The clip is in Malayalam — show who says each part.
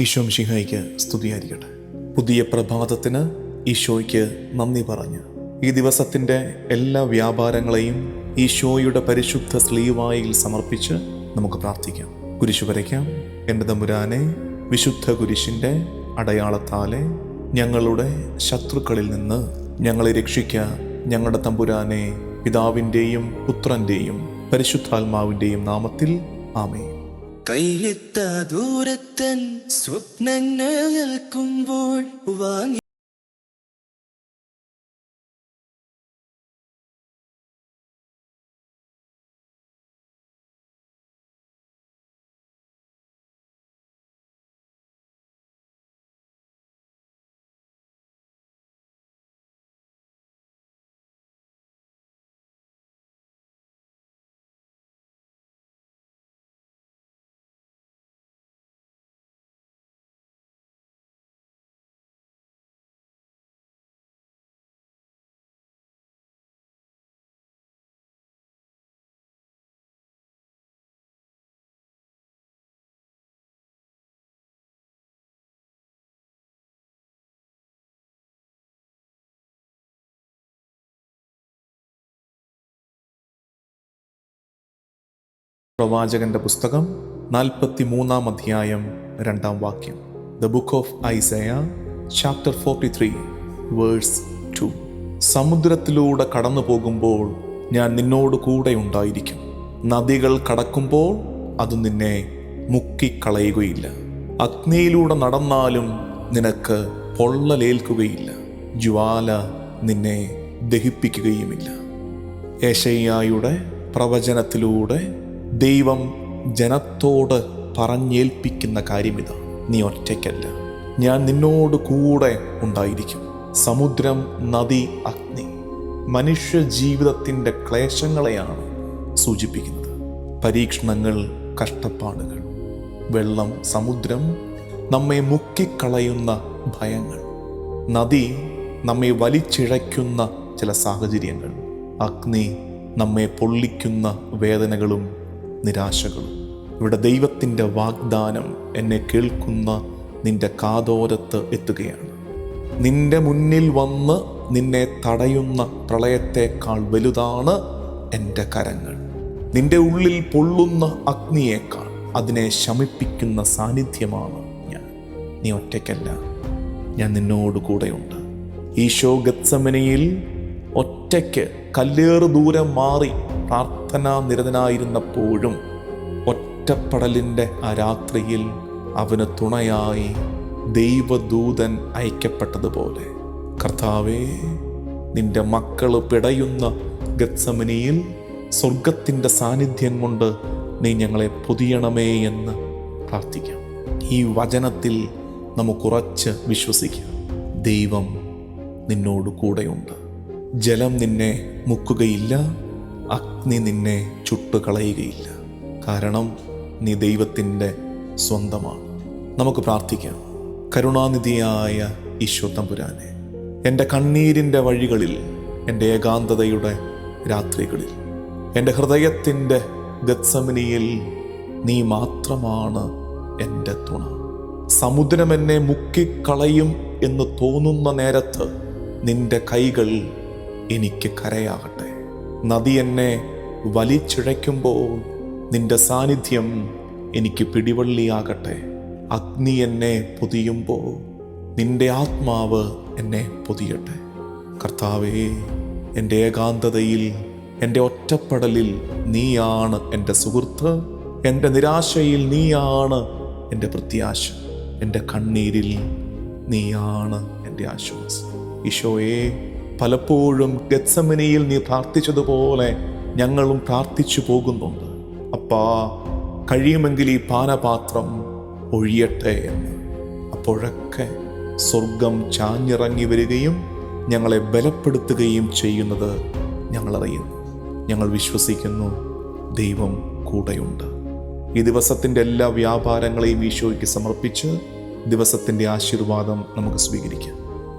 Speaker 1: ഈശോ മിഷിഹായിക്ക് സ്തുതിയായിരിക്കട്ടെ. പുതിയ പ്രഭാതത്തിന് ഈശോയ്ക്ക് നന്ദി പറഞ്ഞ് ഈ ദിവസത്തിന്റെ എല്ലാ വ്യാപാരങ്ങളെയും ഈശോയുടെ പരിശുദ്ധ സ്ലീവായിൽ സമർപ്പിച്ച് നമുക്ക് പ്രാർത്ഥിക്കാം. കുരിശു വരയ്ക്കാം. എന്റെ തമ്പുരാനെ വിശുദ്ധ കുരിശിന്റെ അടയാളത്താലെ ഞങ്ങളുടെ ശത്രുക്കളിൽ നിന്ന് ഞങ്ങളെ രക്ഷിക്ക. ഞങ്ങളുടെ തമ്പുരാനെ പിതാവിന്റെയും പുത്രന്റെയും പരിശുദ്ധാത്മാവിന്റെയും നാമത്തിൽ ആമേ
Speaker 2: കയ്യെത്ത ദൂരത്തൻ സ്വപ്നങ്ങൾ നിൽക്കുമ്പോൾ വാങ്ങി
Speaker 1: പ്രവാചകന്റെ പുസ്തകം നാൽപ്പത്തി മൂന്നാം അധ്യായം രണ്ടാം വാക്യം. The book of Isaiah chapter forty three verse two സമുദ്രത്തിലൂടെ കടന്നു പോകുമ്പോൾ ഞാൻ നിന്നോട് കൂടെ ഉണ്ടായിരിക്കും. നദികൾ കടക്കുമ്പോൾ അത് നിന്നെ മുക്കിക്കളയുകയില്ല. അഗ്നിയിലൂടെ നടന്നാലും നിനക്ക് പൊള്ളലേൽക്കുകയില്ല. ജ്വാല നിന്നെ ദഹിപ്പിക്കുകയുമില്ല. ഏശയ്യായുടെ പ്രവചനത്തിലൂടെ ദൈവം ജനത്തോട് പറഞ്ഞേൽപ്പിക്കുന്ന കാര്യമിത്. നീ ഒറ്റയ്ക്കല്ല. ഞാൻ നിന്നോട് കൂടെ ഉണ്ടായിരിക്കും. സമുദ്രം നദി അഗ്നി. മനുഷ്യ ജീവിതത്തിന്റെ ക്ലേശങ്ങളെയാണ് സൂചിപ്പിക്കുന്നത്. പരീക്ഷണങ്ങൾ കഷ്ടപ്പാടുകൾ വെള്ളം സമുദ്രം നമ്മെ മുക്കിക്കളയുന്ന ഭയങ്ങൾ. നദി നമ്മെ വലിച്ചിഴയ്ക്കുന്ന ചില സാഹചര്യങ്ങൾ. അഗ്നി നമ്മെ പൊള്ളിക്കുന്ന വേദനകളും നിരാശകളും. ഇവിടെ ദൈവത്തിന്റെ വാഗ്ദാനം എന്നെ കേൾക്കുന്ന നിന്റെ കാതോരത്ത് എത്തുകയാണ്. നിന്റെ മുന്നിൽ വന്ന് നിന്നെ തടയുന്ന പ്രളയത്തേക്കാൾ വലുതാണ് എന്റെ കരങ്ങൾ. നിന്റെ ഉള്ളിൽ പൊള്ളുന്ന അഗ്നിയേക്കാൾ അതിനെ ശമിപ്പിക്കുന്ന സാന്നിധ്യമാണ് ഞാൻ. നീ ഒറ്റയ്ക്കല്ല ഞാൻ നിന്നോട് കൂടെയുണ്ട്. ഈശോ ഗത്സമനയിൽ ഒറ്റയ്ക്ക് കല്ലേറ് ദൂരം മാറി പ്രാർത്ഥനാ നിരതനായിരുന്നപ്പോഴും ഒറ്റപ്പെടലിന്റെ ആ രാത്രിയിൽ അവന് തുണയായി ദൈവദൂതൻ അയക്കപ്പെട്ടതുപോലെ. കർത്താവേ നിന്റെ മക്കൾ പിടയുന്ന ഗത്സമനിയിൽ സ്വർഗത്തിന്റെ സാന്നിധ്യം കൊണ്ട് നീ ഞങ്ങളെ പൊതിയണമേ എന്ന് പ്രാർത്ഥിക്കാം. ഈ വചനത്തിൽ നമുക്കുറച്ച് വിശ്വസിക്കാം. ദൈവം നിന്നോട് കൂടെയുണ്ട്. ജലം നിന്നെ മുക്കുകയില്ല അഗ്നി നിന്നെ ചുട്ടുകളയുകയില്ല. കാരണം നീ ദൈവത്തിന്റെ സ്വന്തമാണ്. നമുക്ക് പ്രാർത്ഥിക്കാം. കരുണാനിധിയായ ഈശോ തമ്പുരാനെ എന്റെ കണ്ണീരിന്റെ വഴികളിൽ എന്റെ ഏകാന്തതയുടെ രാത്രികളിൽ എന്റെ ഹൃദയത്തിന്റെ ഗത്സമിനിയിൽ നീ മാത്രമാണ് എന്റെ തുണ. സമുദ്രം എന്നെ മുക്കിക്കളയും എന്ന് തോന്നുന്ന നേരത്ത് നിന്റെ കൈകൾ എനിക്ക് കരയാകട്ടെ. നദി എന്നെ വലിച്ചിഴയ്ക്കുമ്പോൾ നിന്റെ സാന്നിധ്യം എനിക്ക് പിടിവള്ളിയാകട്ടെ. അഗ്നി എന്നെ പൊതിയുമ്പോൾ നിന്റെ ആത്മാവ് എന്നെ പൊതിയട്ടെ. കർത്താവേ എന്റെ ഏകാന്തതയിൽ എന്റെ ഒറ്റപ്പെടലിൽ നീയാണ് എന്റെ സുഹൃത്ത്. എന്റെ നിരാശയിൽ നീയാണ് എന്റെ പ്രത്യാശ. എന്റെ കണ്ണീരിൽ നീയാണ് എന്റെ ആശ്വാസം. ഈശോയെ പലപ്പോഴും ഗത്സമനിയിൽ നീ പ്രാർത്ഥിച്ചതുപോലെ ഞങ്ങളും പ്രാർത്ഥിച്ചു പോകുന്നുണ്ട്. അപ്പാ കഴിയുമെങ്കിൽ ഈ പാനപാത്രം ഒഴിയട്ടെ എന്ന്. അപ്പോഴൊക്കെ സ്വർഗം ചാഞ്ഞിറങ്ങി വരികയും ഞങ്ങളെ ബലപ്പെടുത്തുകയും ചെയ്യുന്നത് ഞങ്ങളറിയുന്നു. ഞങ്ങൾ വിശ്വസിക്കുന്നു ദൈവം കൂടെയുണ്ട്. ഈ ദിവസത്തിന്റെ എല്ലാ വ്യാപാരങ്ങളെയും ഈശോയ്ക്ക് സമർപ്പിച്ച് ദിവസത്തിന്റെ ആശീർവാദം നമുക്ക് സ്വീകരിക്കാം.